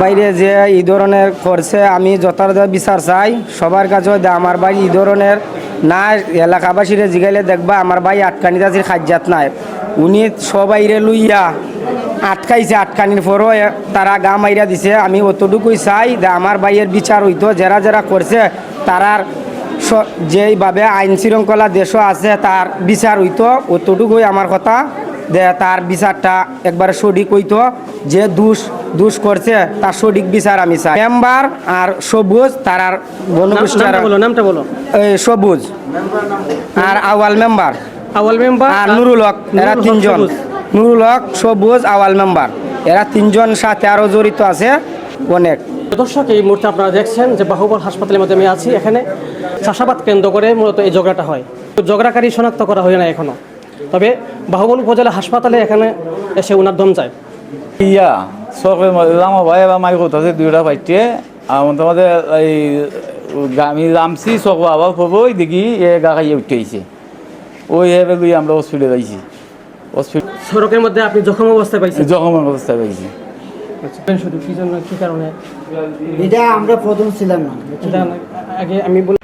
বাইরে যে এই ধরনের করছে, আমি যথাযথ বিচার চাই। সবার কাছে আমার ভাই এই ধরনের না, এলাকাবাসীরে জিগাইলে দেখবা আমার ভাই আটকানি দাসির খাজ্জাত নাই। উনি সবাইরে লইয়া আটকাইছে আটকানির পরও তারা গা মাইরা দিছে। আমি অতটুকুই চাই যে আমার ভাইয়ের বিচার হইতো, যারা যারা করছে, তারার যেইভাবে আইন শৃঙ্খলা দেশও আছে, তার বিচার হইতো, অতটুকুই আমার কথা। যে তার বিচারটা একবার সঠিক হইতো। যে দুষ দুষ করছে তার সঠিক বিচার আমি চাই। মেম্বার আর সবুজ তার আর গণগোষ্ঠী নামটা বলো নামটা বলো। এই সবুজ। আর আওয়াল মেম্বার। আওয়াল মেম্বার আর নুরুল হক এরা তিনজন। নুরুল হক সবুজ আওয়াল মেম্বার। এরা তিনজন সাথে আরও জড়িত আছে অনেক। দর্শক এই মুহূর্তে আপনারা দেখছেন যে বাহুবল হাসপাতালের মধ্যে আমি আছি। এখানে চাষাবাদ কেন্দ্র করে মূলত এই ঝগড়াটা হয়। তো ঝগড়াকারী শনাক্ত করা হয় না এখনও। তবে বাহুবল উপজেলা হাসপাতালে এখানে এসে ওনার দম যায় ইয়া সরকারের মধ্যে আমার ভাই বা মাই করতেছে দুইটা পাইতে আর তোমাদের এই আমি রামছি চক আবার খবর দেখি এ গা খাইয়ে উঠে আইছে ওই হেবে লই আমরা হসপিটালে যাইছি। হসপিটাল সড়কের মধ্যে আপনি জখম অবস্থায় পাইছেন জখমের অবস্থায় পাইছি। আচ্ছা কি কারণে এটা আমরা প্রথম ছিলাম না। আগে আমি বলি